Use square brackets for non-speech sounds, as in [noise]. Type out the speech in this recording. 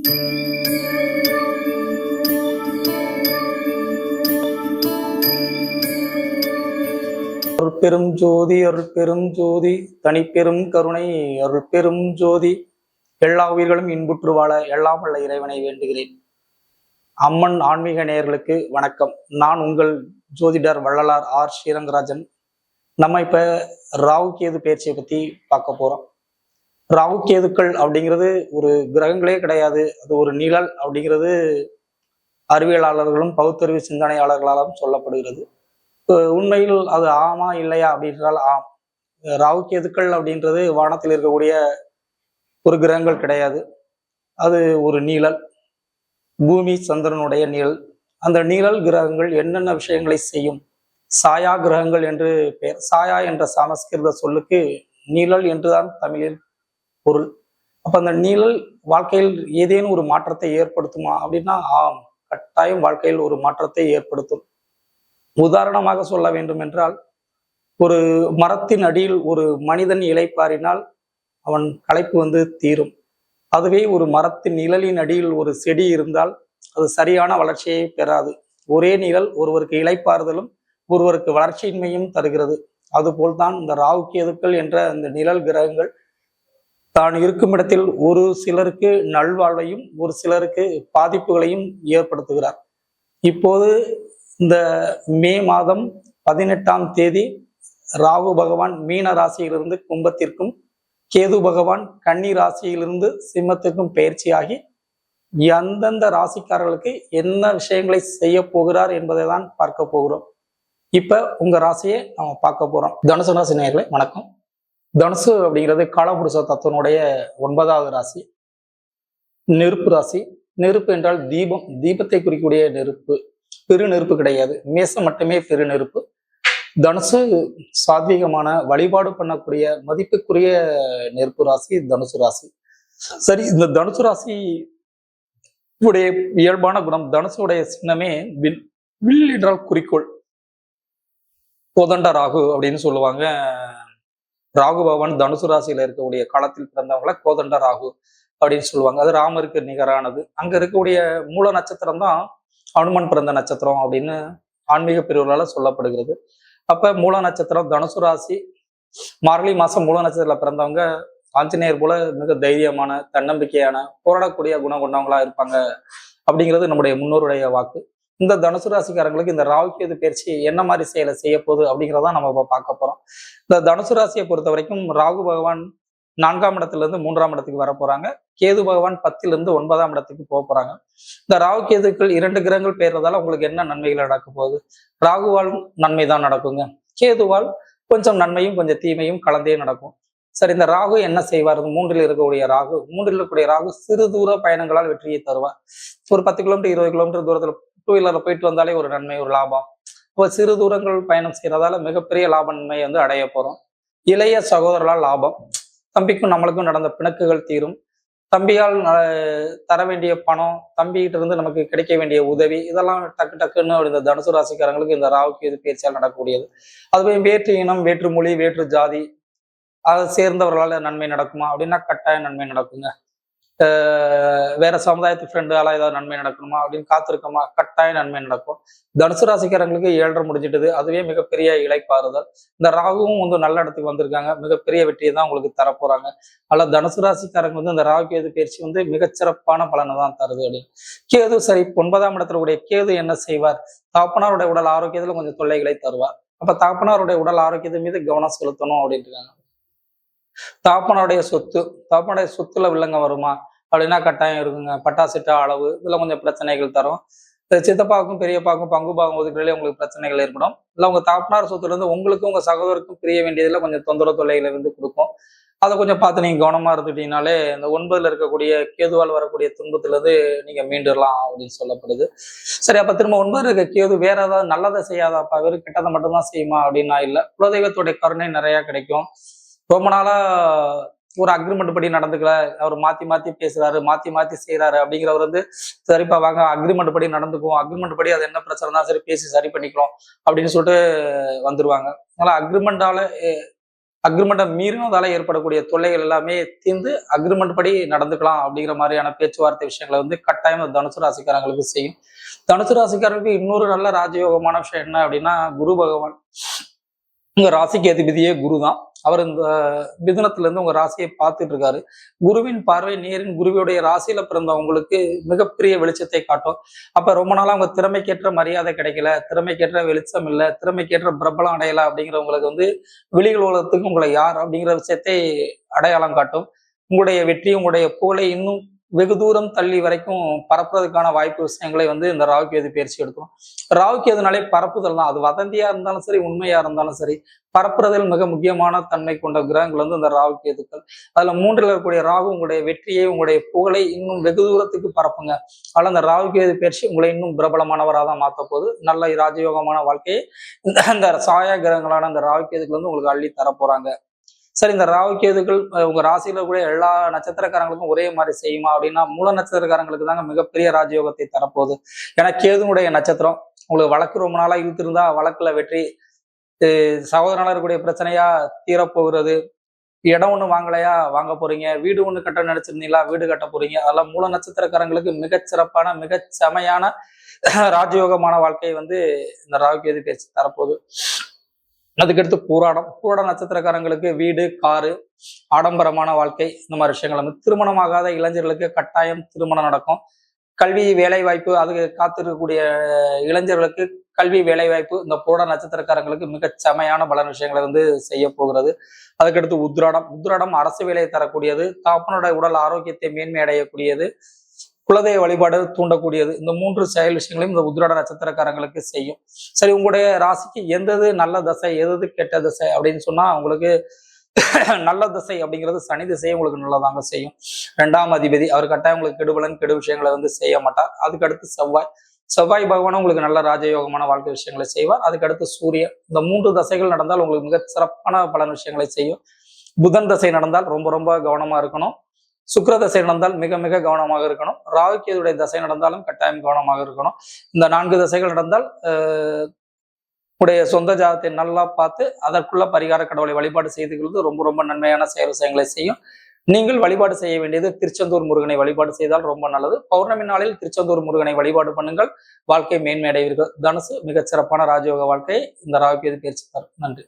அருட்பெரும் ஜோதி அருட்பெரும் ஜோதி தனிப்பெரும் கருணை அருட்பெரும் ஜோதி. எல்லா உயிர்களும் இன்புற்று வாழ எல்லாம் வல்ல இறைவனை வேண்டுகிறேன். அம்மன் ஆன்மீக நேயர்களுக்கு வணக்கம். நான் உங்கள் ஜோதிடர் வள்ளலார் ஆர் ஸ்ரீரங்கராஜன். நம்ம இப்ப ராகு கேது பயிற்சியை பத்தி பார்க்க போறோம். ராகு கேதுக்கள் அப்படிங்கிறது ஒரு கிரகங்களே கிடையாது. அது ஒரு நிழல் அப்படிங்கிறது அறிவியலாளர்களும் பகுத்தறிவு சிந்தனையாளர்களாலும் சொல்லப்படுகிறது. உண்மையில் அது ஆமா இல்லையா அப்படின்றால் ஆம். ராகு கேதுக்கள் அப்படின்றது வானத்தில் இருக்கக்கூடிய ஒரு கிரகங்கள் கிடையாது. அது ஒரு நீழல். பூமி சந்திரனுடைய நீழல். அந்த நீழல் கிரகங்கள் என்னென்ன விஷயங்களை செய்யும்? சாயா கிரகங்கள் என்று பெயர் சாயா என்ற சமஸ்கிருத சொல்லுக்கு நீழல் என்றுதான் தமிழில் பொருள். அப்ப அந்த நிழல் வாழ்க்கையில் ஏதேனும் ஒரு மாற்றத்தை ஏற்படுத்துமா அப்படின்னா ஆம் கட்டாயம் வாழ்க்கையில் ஒரு மாற்றத்தை ஏற்படுத்தும். உதாரணமாக சொல்ல வேண்டும் என்றால் ஒரு மரத்தின் அடியில் ஒரு மனிதன் இலைப்பாரினால் அவன் களைப்பு வந்து தீரும். அதுவே ஒரு மரத்தின் நிழலின் அடியில் ஒரு செடி இருந்தால் அது சரியான வளர்ச்சியை பெறாது. ஒரே நிழல் ஒருவருக்கு இலைப்பாறுதலும் ஒருவருக்கு வளர்ச்சியின்மையும் தருகிறது. அதுபோல்தான் இந்த ராகு கேதுக்கள் என்ற அந்த நிழல் கிரகங்கள் தான் இருக்கும் இடத்தில் ஒரு சிலருக்கு நல்வாழ்வையும் ஒரு சிலருக்கு பாதிப்புகளையும் ஏற்படுத்துகிறார். இப்போது இந்த மே மாதம் பதினெட்டாம் தேதி ராகு பகவான் மீன ராசியிலிருந்து கும்பத்திற்கும் கேது பகவான் கன்னி ராசியிலிருந்து சிம்மத்திற்கும் பயிற்சியாகி எந்தெந்த ராசிக்காரர்களுக்கு என்ன விஷயங்களை செய்ய போகிறார் என்பதை தான் பார்க்க போகிறோம். இப்ப உங்க ராசியை நம்ம பார்க்க போறோம். தனுசு ராசி நேர்களை வணக்கம். தனுசு அப்படிங்கிறது காலபுருஷ தத்துவனுடைய ஒன்பதாவது ராசி. நெருப்பு ராசி. நெருப்பு என்றால் தீபம். தீபத்தை குறிக்கக்கூடிய நெருப்பு. பெரு நெருப்பு கிடையாது. மேசம் மட்டுமே பெரு நெருப்பு தனுசு சாத்வீகமான வழிபாடு பண்ணக்கூடிய மதிப்புக்குரிய நெருப்பு ராசி தனுசு ராசி. சரி இந்த தனுசு ராசி உடைய இயல்பான குணம் தனுசுடைய சின்னமே வில் வில் என்றால் குறிக்கோள். கோதண்ட ராகு அப்படின்னு சொல்லுவாங்க. ராகு பகவான் தனுசு ராசியில இருக்கக்கூடிய காலத்தில் பிறந்தவங்கள கோதண்ட ராகு அப்படின்னு சொல்லுவாங்க. அது ராமருக்கு நிகரானது. அங்க இருக்கக்கூடிய மூல நட்சத்திரம் தான் அனுமன் பிறந்த நட்சத்திரம் அப்படின்னு ஆன்மீக பிரிவுகளால சொல்லப்படுகிறது. அப்ப மூல நட்சத்திரம் தனுசு ராசி மார்கழி மாசம் மூல நட்சத்திரத்துல பிறந்தவங்க ஆஞ்சநேயர் போல மிக தைரியமான தன்னம்பிக்கையான போராடக்கூடிய குணம் கொண்டவங்களா இருப்பாங்க அப்படிங்கிறது நம்முடைய முன்னோருடைய வாக்கு. இந்த தனுசு ராசிக்காரங்களுக்கு இந்த ராகுகேது பயிற்சி என்ன மாதிரி செயலை செய்ய போகுது அப்படிங்கிறத நம்ம இப்போ பார்க்க போறோம். இந்த தனுசு ராசியை பொறுத்த வரைக்கும் ராகு பகவான் நான்காம் இடத்துல இருந்து மூன்றாம் இடத்துக்கு வர போறாங்க. கேது பகவான் பத்துல இருந்து ஒன்பதாம் இடத்துக்கு போக போறாங்க. இந்த ராகு கேதுக்கள் இரண்டு கிரகங்கள் பெயர்றதால உங்களுக்கு என்ன நன்மைகள் நடக்க போகுது? ராகுவால் நன்மை தான் நடக்குங்க. கேதுவால் கொஞ்சம் நன்மையும் கொஞ்சம் தீமையும் கலந்தே நடக்கும். சரி இந்த ராகு என்ன செய்வார்? மூன்றில் இருக்கக்கூடிய ராகு. மூன்றில் இருக்கக்கூடிய ராகு சிறு தூர பயணங்களால் வெற்றியை தருவார். ஒரு பத்து கிலோமீட்டர் இருபது கிலோமீட்டர் தூரத்துல டூ வீலரில் போயிட்டு வந்தாலே ஒரு நன்மை ஒரு லாபம். இப்போ சிறு தூரங்கள் பயணம் செய்யறதால மிகப்பெரிய லாப நன்மை வந்து அடைய போகிறோம் இளைய சகோதரர்களால் லாபம். தம்பிக்கும் நம்மளுக்கும் நடந்த பிணக்குகள் தீரும். தம்பியால் தர வேண்டிய பணம் தம்பிகிட்ட இருந்து நமக்கு கிடைக்க வேண்டிய உதவி இதெல்லாம் டக்கு டக்குன்னு இந்த தனுசு ராசிக்காரங்களுக்கு இந்த ராவுக்கு இது பேச்சியால் நடக்கக்கூடியது. அதுவே வேற்று இனம் வேற்று மொழி வேற்று ஜாதி அதை சேர்ந்தவர்களால் நன்மை நடக்குமா? அப்படின்னா கட்டாயம் நன்மை நடக்குங்க. வேற சமுதாயத்து ஃப்ரெண்டால ஏதாவது நன்மை நடக்கணுமா அப்படின்னு காத்திருக்கோமா? கட்டாயம் நன்மை நடக்கும். தனுசு ராசிக்காரங்களுக்கு ஏழரை முடிஞ்சிட்டது. அதுவே மிகப்பெரிய இலைப்பாறுதல். இந்த ராகுவும் வந்து நல்ல இடத்துக்கு வந்திருக்காங்க. மிகப்பெரிய வெற்றியை தான் உங்களுக்கு தரப்போறாங்க. அல்ல தனுசு ராசிக்காரங்க வந்து இந்த ராகு கேது பயிற்சி வந்து மிகச்சிறப்பான பலனை தான் தருது அப்படின்னு. கேது சரி ஒன்பதாம் இடத்துல உடைய கேது என்ன செய்வார்? தாப்பனாருடைய உடல் ஆரோக்கியத்துல கொஞ்சம் தொல்லைகளை தருவார். அப்ப தாப்பனாருடைய உடல் ஆரோக்கியத்தின் மீது கவனம் செலுத்தணும் அப்படின்ட்டு தாப்பனுடைய சொத்து. தாப்பனுடைய சொத்துல வில்லங்க வருமா? அப்படின்னா கட்டாயம் இருக்குங்க. பட்டாசிட்டா அளவு இதெல்லாம் கொஞ்சம் பிரச்சனைகள் தரும். இந்த சித்தப்பாவுக்கும் பெரியப்பாவுக்கும் பங்கு பாகம் ஒதுக்கிறதுல உங்களுக்கு பிரச்சனைகள் ஏற்படும். இல்லை உங்கள் தாப்பனார் சொத்துல இருந்து உங்களுக்கும் உங்கள் சகோதரருக்கும் பிரிய வேண்டியதில் கொஞ்சம் தொந்தரவு தொல்லைகளை வந்து கொடுக்கும். அதை கொஞ்சம் பார்த்து நீங்கள் கவனமாக இருந்துட்டீங்கனாலே இந்த ஒன்பதில் இருக்கக்கூடிய கேதுவால் வரக்கூடிய துன்பத்துலேருந்து இருந்து மீண்டுடலாம் அப்படின்னு சொல்லப்படுது. சரி அப்போ திரும்ப ஒன்பதில் இருக்க கேது வேற ஏதாவது நல்லதை செய்யாதாப்பா? வெறும் கெட்டதை மட்டும்தான் செய்யுமா அப்படின்னா இல்லை. குலதெய்வத்துடைய கருணை நிறையா கிடைக்கும். ரொம்ப நாளாக ஒரு அக்ரிமெண்ட் படி நடந்துக்கல. அவர் மாத்தி மாத்தி பேசுறாரு மாத்தி மாத்தி செய்யறாரு அப்படிங்கிறவர் வந்து சரிப்பா வாங்க அக்ரிமெண்ட் படி நடந்துக்குவோம். அக்ரிமெண்ட் படி அது என்ன பிரச்சனை தான் சரி பேசி சரி பண்ணிக்கலாம் அப்படின்னு சொல்லிட்டு வந்துருவாங்க. அதனால அக்ரிமெண்டால அக்ரிமெண்ட்டை மீறினதால ஏற்படக்கூடிய தொல்லைகள் எல்லாமே தீர்ந்து அக்ரிமெண்ட் படி நடந்துக்கலாம் அப்படிங்கிற மாதிரியான பேச்சுவார்த்தை விஷயங்களை வந்து கட்டாயம் தனுசு ராசிக்காரங்களுக்கு செய்யும். தனுசு ராசிக்காரங்களுக்கு இன்னொரு நல்ல ராஜயோகமான விஷயம் என்ன அப்படின்னா குரு பகவான். உங்க ராசிக்கு அதிபதியே குரு தான் அவர் இந்த மிதுனத்துல இருந்து உங்க ராசியை பார்த்துட்டு இருக்காரு. குருவின் பார்வை நேரின் குருவியுடைய ராசியில பிறந்தவங்களுக்கு மிகப்பெரிய வெளிச்சத்தை காட்டும். அப்ப ரொம்ப நாளா உங்க திறமைக்கேற்ற மரியாதை கிடைக்கல திறமைக்கேற்ற வெளிச்சம் இல்லை திறமைக்கேற்ற பிரபலம் அடையல அப்படிங்கிறவங்களுக்கு வந்து வெளிகள் உலகத்துக்கு உங்களை யார் அப்படிங்கிற விஷயத்தை அடையாளம் காட்டும். உங்களுடைய வெற்றி உங்களுடைய புகழை இன்னும் வெகு தூரம் தள்ளி வரைக்கும் பரப்புறதுக்கான வாய்ப்பு விஷயங்களை வந்து இந்த ராவுக்கேது பயிற்சி எடுக்கும். ராவுக்கேதுனாலே பரப்புதல் தான். அது வதந்தியா இருந்தாலும் சரி உண்மையா இருந்தாலும் சரி பரப்புறதில் மிக முக்கியமான தன்மை கொண்ட கிரகங்கள் வந்து இந்த ராவுக்கேதுக்கள் கேதுக்கள். அதுல மூன்றில் இருக்கக்கூடிய ராகு உங்களுடைய வெற்றியை உங்களுடைய புகழை இன்னும் வெகு தூரத்துக்கு பரப்புங்க. ஆனால் அந்த ராவுக்கேது பயிற்சி உங்களை இன்னும் பிரபலமானவராக தான் மாற்ற போது நல்ல ராஜயோகமான வாழ்க்கையை இந்த சாயா கிரகங்களான அந்த ராவுக்கேதுக்கள் கேதுக்கள் வந்து உங்களுக்கு அள்ளி தர போறாங்க சரி இந்த ராகு கேதுகள் உங்க ராசியில கூட எல்லா நட்சத்திரக்காரங்களுக்கும் ஒரே மாதிரி செய்யுமா அப்படின்னா மூல நட்சத்திரக்காரங்களுக்கு தாங்க மிகப்பெரிய ராஜயோகத்தை தரப்போகுது. ஏன்னா கேதுனுடைய நட்சத்திரம் உங்களுக்கு வழக்கு ரொம்ப நாளா இழுத்திருந்தா வழக்குல வெற்றி அஹ் சகோதரனால இருக்கக்கூடிய பிரச்சனையா தீரப்போகிறது. இடம் ஒண்ணு வாங்கலையா வாங்க போறீங்க. வீடு ஒண்ணு கட்ட நினைச்சிருந்தீங்களா வீடு கட்ட போறீங்க. அதெல்லாம் மூல நட்சத்திரக்காரங்களுக்கு மிக சிறப்பான மிகச் செமையான ராஜயோகமான வாழ்க்கையை வந்து இந்த ராகு கேது பேச்சு தரப்போகுது. அதுக்கடுத்து பூராடம் பூராட நட்சத்திரக்காரங்களுக்கு வீடு காரு ஆடம்பரமான வாழ்க்கை இந்த மாதிரி விஷயங்கள். வந்து திருமணமாகாத இளைஞர்களுக்கு கட்டாயம் திருமணம் நடக்கும். கல்வி வேலை வாய்ப்பு அதுக்கு காத்திருக்கக்கூடிய இளைஞர்களுக்கு கல்வி வேலை வாய்ப்பு இந்த பூரட நட்சத்திரக்காரங்களுக்கு மிக செமையான பலன் விஷயங்களை வந்து செய்ய போகிறது. அதுக்கடுத்து உத்ராடம். உத்ராடம் அரசு வேலையை தரக்கூடியது. தாப்பனோட உடல் ஆரோக்கியத்தை மேன்மை அடையக்கூடியது. குலதெய்வ வழிபாடு தூண்டக்கூடியது. இந்த மூன்று செயல் விஷயங்களையும் இந்த உத்ராட நட்சத்திரக்காரங்களுக்கு செய்யும். சரி உங்களுடைய ராசிக்கு எந்தது நல்ல தசை எது கெட்ட தசை அப்படின்னு சொன்னா உங்களுக்கு [laughs] நல்ல திசை அப்படிங்கிறது சனி திசையை உங்களுக்கு நல்லதாங்க செய்யும். ரெண்டாம் அதிபதி அவர் கட்டாயம் உங்களுக்கு கெடுபலன் கெடு விஷயங்களை வந்து செய்ய மாட்டார். அதுக்கடுத்து செவ்வாய். செவ்வாய் பகவான் உங்களுக்கு நல்ல ராஜயோகமான வாழ்க்கை விஷயங்களை செய்வார். அதுக்கு அடுத்து சூரியன். இந்த மூன்று தசைகள் நடந்தால் உங்களுக்கு மிக சிறப்பான பலன் விஷயங்களை செய்யும். புதன் தசை நடந்தால் ரொம்ப ரொம்ப கவனமா இருக்கணும். சுக்கர தசை நடந்தால் மிக மிக கவனமாக இருக்கணும். ராகுக்கேதுடைய தசை நடந்தாலும் கட்டாயம் கவனமாக இருக்கணும். இந்த நான்கு தசைகள் நடந்தால் உடைய சொந்த ஜாதத்தை நல்லா பார்த்து அதற்குள்ள பரிகார கடவுளை வழிபாடு செய்துகிறது ரொம்ப ரொம்ப நன்மையான செயல் விஷயங்களை செய்யும். நீங்கள் வழிபாடு செய்ய வேண்டியது திருச்செந்தூர் முருகனை வழிபாடு செய்தால் ரொம்ப நல்லது. பௌர்ணமி நாளில் திருச்செந்தூர் முருகனை வழிபாடு பண்ணுங்கள். வாழ்க்கை மேன்மையடைவீர்கள். தனுசு மிகச் சிறப்பான ராஜயோக வாழ்க்கையை இந்த ராகுக்கேது பயிற்சி தரும். நன்றி.